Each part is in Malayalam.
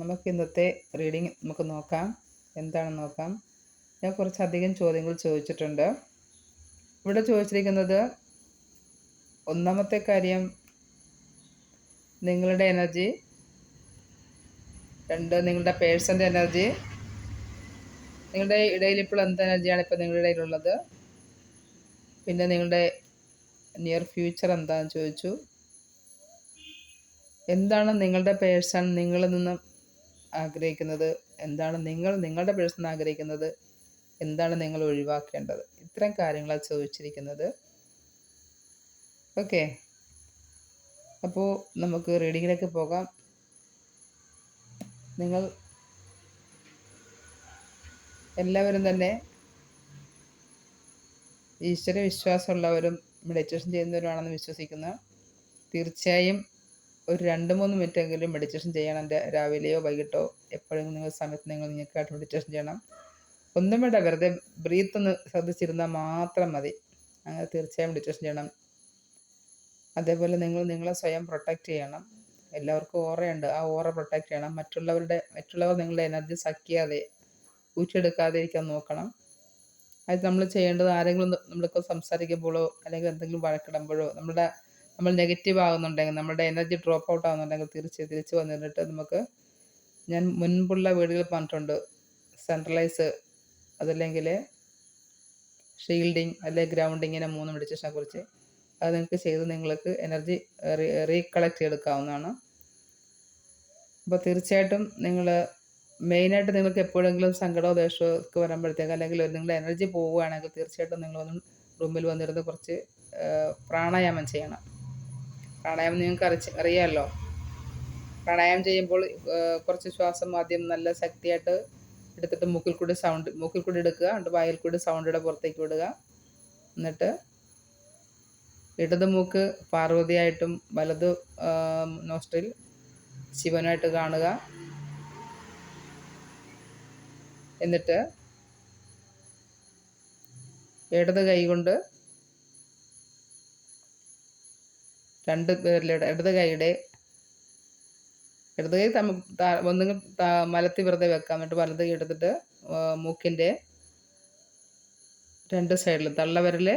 നമുക്ക് ഇന്നത്തെ റീഡിങ് നമുക്ക് നോക്കാം. എന്താണ് നോക്കാം. ഞാൻ കുറച്ചധികം ചോദ്യങ്ങൾ ചോദിച്ചിട്ടുണ്ട്. ഇവിടെ ചോദിച്ചിരിക്കുന്നത് ഒന്നാമത്തെ കാര്യം നിങ്ങളുടെ എനർജി രണ്ട് നിങ്ങളുടെ പേഴ്സന്റെ എനർജി നിങ്ങളുടെ ഇടയിൽ ഇപ്പോൾ എന്ത് എനർജിയാണ് ഇപ്പോൾ നിങ്ങളുടെ ഇടയിലുള്ളത്? പിന്നെ നിങ്ങളുടെ നിയർ ഫ്യൂച്ചർ എന്താണെന്ന് ചോദിച്ചു. എന്താണ് നിങ്ങളുടെ പേഴ്സൺ നിങ്ങളിൽ നിന്ന് ആഗ്രഹിക്കുന്നത്? എന്താണ് നിങ്ങൾ നിങ്ങളുടെ പേഴ്സൺ ആഗ്രഹിക്കുന്നത്? എന്താണ് നിങ്ങൾ ഒഴിവാക്കേണ്ടത്? ഇത്തരം കാര്യങ്ങളാണ് ചോദിച്ചിരിക്കുന്നത്. ഓക്കെ. അപ്പോൾ നമുക്ക് റീഡിങ്ങിലേക്ക് പോകാം. നിങ്ങൾ എല്ലാവരും തന്നെ ഈശ്വര വിശ്വാസമുള്ളവരും മെഡിറ്റേഷൻ ചെയ്യുന്നവരുമാണെന്ന് വിശ്വസിക്കുന്നു. തീർച്ചയായും ഒരു രണ്ട് മൂന്ന് മിനിറ്റ് എങ്കിലും മെഡിറ്റേഷൻ ചെയ്യണം. രാവിലെയോ വൈകിട്ടോ എപ്പോഴെങ്കിലും നിങ്ങൾ സമയത്ത് നിങ്ങൾ നിങ്ങൾക്കായിട്ട് മെഡിറ്റേഷൻ ചെയ്യണം. ഒന്നും വേണ്ട വെറുതെ ബ്രീത്ത് ഒന്ന് ശ്രദ്ധിച്ചിരുന്നാൽ മാത്രം മതി. അങ്ങനെ തീർച്ചയായും മെഡിറ്റേഷൻ ചെയ്യണം. അതേപോലെ നിങ്ങൾ നിങ്ങളെ സ്വയം പ്രൊട്ടക്റ്റ് ചെയ്യണം. എല്ലാവർക്കും ഓറയുണ്ട്. ആ ഓറ പ്രൊട്ടക്റ്റ് ചെയ്യണം. മറ്റുള്ളവരുടെ മറ്റുള്ളവർ നിങ്ങളുടെ എനർജി സക്കിയാതെ ഊറ്റിയെടുക്കാതെ ഇരിക്കാൻ നോക്കണം. അത് നമ്മൾ ചെയ്യേണ്ടത് ആരെങ്കിലും നമ്മളിപ്പോൾ സംസാരിക്കുമ്പോഴോ അല്ലെങ്കിൽ എന്തെങ്കിലും വഴക്കിടുമ്പോഴോ നമ്മുടെ നമ്മൾ നെഗറ്റീവ് ആകുന്നുണ്ടെങ്കിൽ നമ്മുടെ എനർജി ഡ്രോപ്പ് ഔട്ട് ആകുന്നുണ്ടെങ്കിൽ തിരിച്ച് തിരിച്ച് വന്നിട്ട് നമുക്ക് ഞാൻ മുൻപുള്ള വീടുകളിൽ പറഞ്ഞിട്ടുണ്ട് സെൻട്രലൈസ് അതല്ലെങ്കിൽ ഷീൽഡിങ് അല്ലെങ്കിൽ ഗ്രൗണ്ടിങ്ങിനെ മൂന്ന് മെഡിറ്റേഷനെ കുറിച്ച്. അത് നിങ്ങൾക്ക് ചെയ്ത് നിങ്ങൾക്ക് എനർജി റീകളക്ട് ചെയ്തെടുക്കാവുന്നതാണ്. അപ്പോൾ തീർച്ചയായിട്ടും നിങ്ങൾ മെയിനായിട്ട് നിങ്ങൾക്ക് എപ്പോഴെങ്കിലും സങ്കടമോ ദേഷ്യമോ ഒക്കെ വരുമ്പോഴത്തേക്ക് അല്ലെങ്കിൽ നിങ്ങളുടെ എനർജി പോവുകയാണെങ്കിൽ തീർച്ചയായിട്ടും നിങ്ങളൊന്നും റൂമിൽ വന്നിരുന്ന് കുറച്ച് പ്രാണായാമം ചെയ്യണം. പ്രാണായാമം നിങ്ങൾക്ക് അറിച്ച് അറിയാമല്ലോ. പ്രാണായാമം ചെയ്യുമ്പോൾ കുറച്ച് ശ്വാസം ആദ്യം നല്ല ശക്തിയായിട്ട് എടുത്തിട്ട് മൂക്കിൽ കൂടി സൗണ്ട് മൂക്കിൽ കൂടി എടുക്കുക. എന്നിട്ട് വായിൽ കൂടി സൗണ്ടിടെ പുറത്തേക്ക് വിടുക. എന്നിട്ട് ഇടത് മൂക്ക് പാർവതിയായിട്ടും വലത് നോസ്ട്രിൽ ശിവനായിട്ട് കാണുക. എന്നിട്ട് ഇടത് കൈ കൊണ്ട് രണ്ട് പേരിലൂടെ ഇടത് കൈയുടെ ഇടത് കൈ ഒന്നുകിൽ മലത്തി വെറുതെ വെക്കാം. എന്നിട്ട് വലത് കൈ എടുത്തിട്ട് മൂക്കിന്റെ രണ്ട് സൈഡിൽ തള്ളവരൽ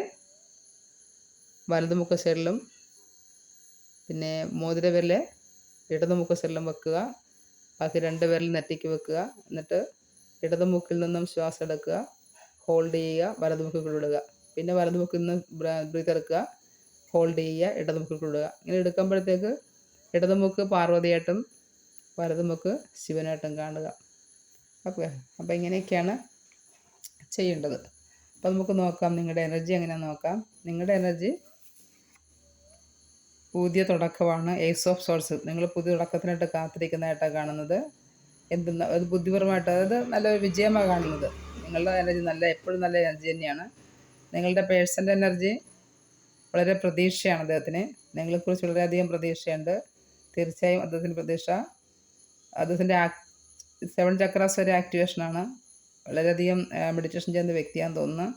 വലത് മുക്ക സൈഡിലും പിന്നെ മോതിര വിരൽ ഇടത് മുക്ക സൈഡിലും വെക്കുക. ബാക്കി രണ്ട് വിരൽ നെറ്റിക്ക് വെക്കുക. എന്നിട്ട് ഇടത് മൂക്കിൽ നിന്നും ശ്വാസം എടുക്കുക. ഹോൾഡ് ചെയ്യുക. വലത് മുക്കിൽ ഇടുക. പിന്നെ വലത് മുക്കിൽ നിന്ന് ബ്രീത്ത് എടുക്കുക. ഹോൾഡ് ചെയ്യുക ഇടതുമുക്കിൽ കൊള്ളുക ഇങ്ങനെ എടുക്കുമ്പോഴത്തേക്ക് ഇടതുമുക്ക് പാർവതിയായിട്ടും വലതുമുക്ക് ശിവനായിട്ടും കാണുക. ഓക്കെ? അപ്പോൾ ഇങ്ങനെയൊക്കെയാണ് ചെയ്യേണ്ടത്. അപ്പോൾ നമുക്ക് നോക്കാം നിങ്ങളുടെ എനർജി എങ്ങനെയാണെന്ന് നോക്കാം. നിങ്ങളുടെ എനർജി പുതിയ തുടക്കമാണ് എയ്സ് ഓഫ് സോൾസ് നിങ്ങൾ പുതിയ തുടക്കത്തിനായിട്ട് കാത്തിരിക്കുന്നതായിട്ടാണ് കാണുന്നത്. എന്തെന്നാൽ അത് ബുദ്ധിപരമായിട്ട് അതായത് നല്ലൊരു വിജയമാണ് കാണുന്നത്. നിങ്ങളുടെ എനർജി നല്ല എപ്പോഴും നല്ല എനർജി തന്നെയാണ്. നിങ്ങളുടെ പേഴ്സന്റെ എനർജി വളരെ പ്രതീക്ഷയാണ് അദ്ദേഹത്തിന്. നിങ്ങളെക്കുറിച്ച് വളരെയധികം പ്രതീക്ഷയുണ്ട്. തീർച്ചയായും അദ്ദേഹത്തിന്റെ പ്രതീക്ഷ. അദ്ദേഹത്തിന്റെ സെവൻ ചക്രാസ് വരെ ആക്ടിവേഷനാണ്. വളരെയധികം മെഡിറ്റേഷൻ ചെയ്യുന്ന വ്യക്തിയാണെന്ന് തോന്നുന്നു.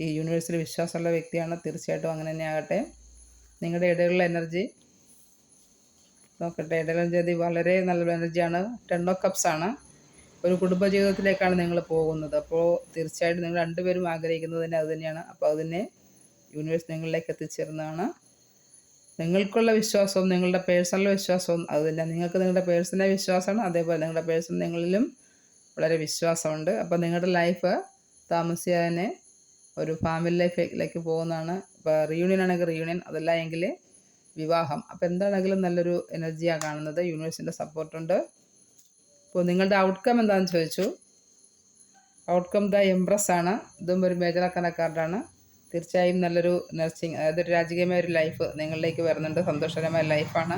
ഈ യൂണിവേഴ്സിൽ വിശ്വാസമുള്ള വ്യക്തിയാണ്. തീർച്ചയായിട്ടും അങ്ങനെ തന്നെ ആകട്ടെ. നിങ്ങളുടെ ഇടയിലുള്ള എനർജി. നോക്കട്ടെ ഇടയിലുള്ള എനർജി വളരെ നല്ല എനർജിയാണ്. ടെൻ ഓഫ് കപ്സ് ആണ്. ഒരു നിങ്ങൾ പോകുന്നത്. അപ്പോൾ തീർച്ചയായിട്ടും നിങ്ങൾ രണ്ടുപേരും ആഗ്രഹിക്കുന്നത് തന്നെ അത് തന്നെയാണ്. അപ്പോൾ അതിനെ യൂണിവേഴ്സ് നിങ്ങളിലേക്ക് എത്തിച്ചേരുന്നതാണ് നിങ്ങൾക്കുള്ള വിശ്വാസവും നിങ്ങളുടെ പേഴ്സണൽ വിശ്വാസവും അത് തന്നെ നിങ്ങൾക്ക് നിങ്ങളുടെ പേഴ്സണൽ വിശ്വാസമാണ് അതേപോലെ നിങ്ങളുടെ പേഴ്സൺ നിങ്ങളിലും വളരെ വിശ്വാസമുണ്ട്. അപ്പോൾ നിങ്ങളുടെ ലൈഫ് താമസിയാതെ ഒരു ഫാമിലി ലൈഫിലേക്ക് പോകുന്നതാണ്. ഇപ്പോൾ റീയൂണിയൻ ആണെങ്കിൽ റീയൂണിയൻ അതല്ല എങ്കിൽ വിവാഹം. അപ്പോൾ എന്താണെങ്കിലും നല്ലൊരു എനർജിയാണ് കാണുന്നത്. യൂണിവേഴ്സിന്റെ സപ്പോർട്ടുണ്ട് അപ്പോൾ നിങ്ങളുടെ ഔട്ട്കം എന്താണെന്ന് ചോദിച്ചു. ഔട്ട്കം ദ എംപ്രസ് ആണ്. ഇതും ഒരു മേജർ കാർഡാണ് തീർച്ചയായും നല്ലൊരു നഴ്സിംഗ് അതായത് ഒരു രാജകീയമായ ഒരു ലൈഫ് നിങ്ങളിലേക്ക് വരുന്നുണ്ട്. സന്തോഷകരമായ ലൈഫാണ്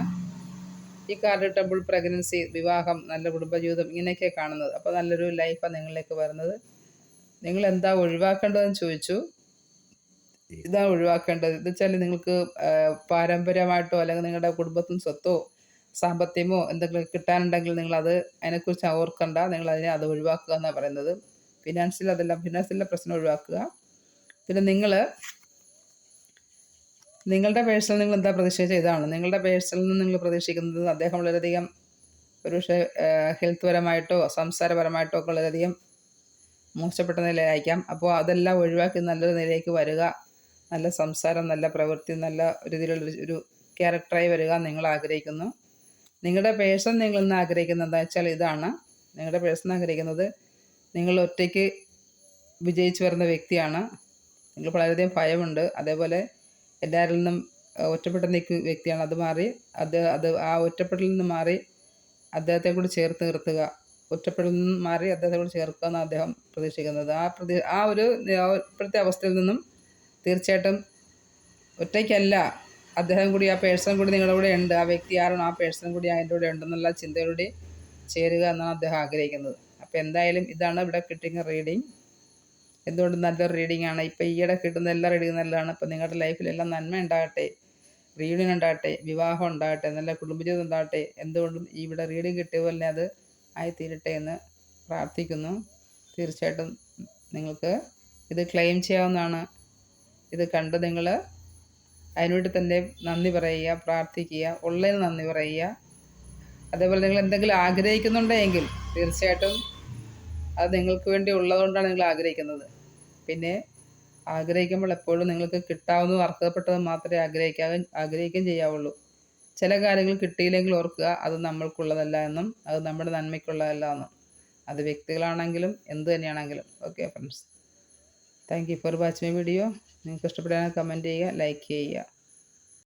ഈ കാർഡ് ടബിൾ പ്രഗ്നൻസി വിവാഹം നല്ല കുടുംബജീവിതം ഇങ്ങനെയൊക്കെ കാണുന്നത്. അപ്പോൾ നല്ലൊരു ലൈഫാണ് നിങ്ങളിലേക്ക് വരുന്നത്. നിങ്ങൾ എന്താ ഒഴിവാക്കേണ്ടതെന്ന് ചോദിച്ചു. ഇതാ ഒഴിവാക്കേണ്ടത്. എന്ന് വെച്ചാൽ നിങ്ങൾക്ക് പാരമ്പര്യമായിട്ടോ അല്ലെങ്കിൽ നിങ്ങളുടെ കുടുംബത്തിന് സ്വത്തോ സാമ്പത്തികമോ എന്തെങ്കിലും കിട്ടാനുണ്ടെങ്കിൽ നിങ്ങൾ അത് അതിനെക്കുറിച്ച് ഓർക്കണ്ട. നിങ്ങൾ അതിനെ അത് ഒഴിവാക്കുക എന്നാണ് പറയുന്നത്. ഫിനാൻഷ്യൽ അതെല്ലാം ഫിനാൻഷ്യലിലെ പ്രശ്നം ഒഴിവാക്കുക. പിന്നെ നിങ്ങൾ നിങ്ങളുടെ പേഴ്സണൽ നിങ്ങൾ എന്താ പ്രതീക്ഷിച്ച ഇതാണ്. നിങ്ങളുടെ പേഴ്സിൽ നിന്ന് നിങ്ങൾ പ്രതീക്ഷിക്കുന്നത് അദ്ദേഹം വളരെയധികം ഒരു ഹെൽത്ത് പരമായിട്ടോ സംസാരപരമായിട്ടോ ഒക്കെ വളരെയധികം മോശപ്പെട്ട നിലയിലായിരിക്കാം. അപ്പോൾ അതെല്ലാം ഒഴിവാക്കി നല്ലൊരു നിലയിലേക്ക് വരിക. നല്ല സംസാരം നല്ല പ്രവൃത്തി നല്ല രീതിയിലുള്ള ഒരു ക്യാരക്ടറായി വരിക നിങ്ങൾ ആഗ്രഹിക്കുന്നു. നിങ്ങളുടെ പേഴ്സൺ നിങ്ങൾ ഇന്ന് ആഗ്രഹിക്കുന്നത് എന്താ വെച്ചാൽ ഇതാണ്. നിങ്ങളുടെ പേഴ്സൺ ആഗ്രഹിക്കുന്നത് നിങ്ങൾ ഒറ്റയ്ക്ക് വിജയിച്ചു വരുന്ന വ്യക്തിയാണ്. നിങ്ങൾ വളരെയധികം ഭയമുണ്ട്. അതേപോലെ എല്ലാവരിൽ നിന്നും ഒറ്റപ്പെട്ട നിൽക്കുന്ന വ്യക്തിയാണ്. അത് മാറി അത് അത് ആ ഒറ്റപ്പെട്ടിൽ നിന്ന് മാറി അദ്ദേഹത്തെ കൂടി ചേർത്ത് നിർത്തുക. ഒറ്റപ്പെടലിൽ നിന്ന് മാറി അദ്ദേഹത്തെ കൂടി ചേർക്കുക എന്നാണ് അദ്ദേഹം പ്രതീക്ഷിക്കുന്നത്. ആ പ്രതി ആ ഒരു ഇപ്പോഴത്തെ അവസ്ഥയിൽ നിന്നും തീർച്ചയായിട്ടും ഒറ്റയ്ക്കല്ല അദ്ദേഹം കൂടി ആ പേഴ്സൺ കൂടി നിങ്ങളുടെ കൂടെ ഉണ്ട്. ആ വ്യക്തി ആരാണ് ആ പേഴ്സൺ കൂടി അതിന്റെ കൂടെ ഉണ്ടെന്നുള്ള ചിന്തയോടെ ചേരുക എന്നാണ് അദ്ദേഹം ആഗ്രഹിക്കുന്നത്. അപ്പോൾ എന്തായാലും ഇതാണ് ഇവിടെ കിട്ടിയ റീഡിങ്. എന്തുകൊണ്ട് നല്ലൊരു റീഡിംഗ് ആണ്? ഇപ്പോൾ ഈയിടെ കിട്ടുന്ന എല്ലാ റീഡിങ്ങും നല്ലതാണ്. അപ്പോൾ നിങ്ങളുടെ ലൈഫിലെല്ലാം നന്മ ഉണ്ടാകട്ടെ. റീഡിങ് ഉണ്ടാകട്ടെ വിവാഹം ഉണ്ടാകട്ടെ നല്ല കുടുംബജീവിതം ഉണ്ടാകട്ടെ. എന്തുകൊണ്ടും ഇവിടെ റീഡിംഗ് കിട്ടിയ പോലെ അത് ആയിത്തീരട്ടെ എന്ന് പ്രാർത്ഥിക്കുന്നു. തീർച്ചയായിട്ടും നിങ്ങൾക്ക് ഇത് ക്ലെയിം ചെയ്യാവുന്നതാണ്. ഇത് കണ്ട് നിങ്ങൾ അതിനുവേണ്ടി തന്നെ നന്ദി പറയുക പ്രാർത്ഥിക്കുക ഉള്ളതിന് നന്ദി പറയുക. അതേപോലെ നിങ്ങൾ എന്തെങ്കിലും ആഗ്രഹിക്കുന്നുണ്ടെങ്കിൽ തീർച്ചയായിട്ടും അത് നിങ്ങൾക്ക് വേണ്ടി ഉള്ളതുകൊണ്ടാണ് നിങ്ങൾ ആഗ്രഹിക്കുന്നത്. പിന്നെ ആഗ്രഹിക്കുമ്പോൾ എപ്പോഴും നിങ്ങൾക്ക് കിട്ടാവുന്ന അർഹതപ്പെട്ടതും മാത്രമേ ആഗ്രഹിക്കാൻ ആഗ്രഹിക്കുകയും ചെയ്യാവുള്ളൂ. ചില കാര്യങ്ങൾ കിട്ടിയില്ലെങ്കിൽ ഓർക്കുക അത് നമ്മൾക്കുള്ളതല്ല എന്നും അത് നമ്മുടെ നന്മയ്ക്കുള്ളതല്ല എന്നും. അത് വ്യക്തികളാണെങ്കിലും എന്ത് തന്നെയാണെങ്കിലും. Okay friends thank you for watch my video നിങ്ങൾക്ക് ഇഷ്ടപ്പെടുകയാണെങ്കിൽ കമന്റ് ചെയ്യുക ലൈക്ക് ചെയ്യുക.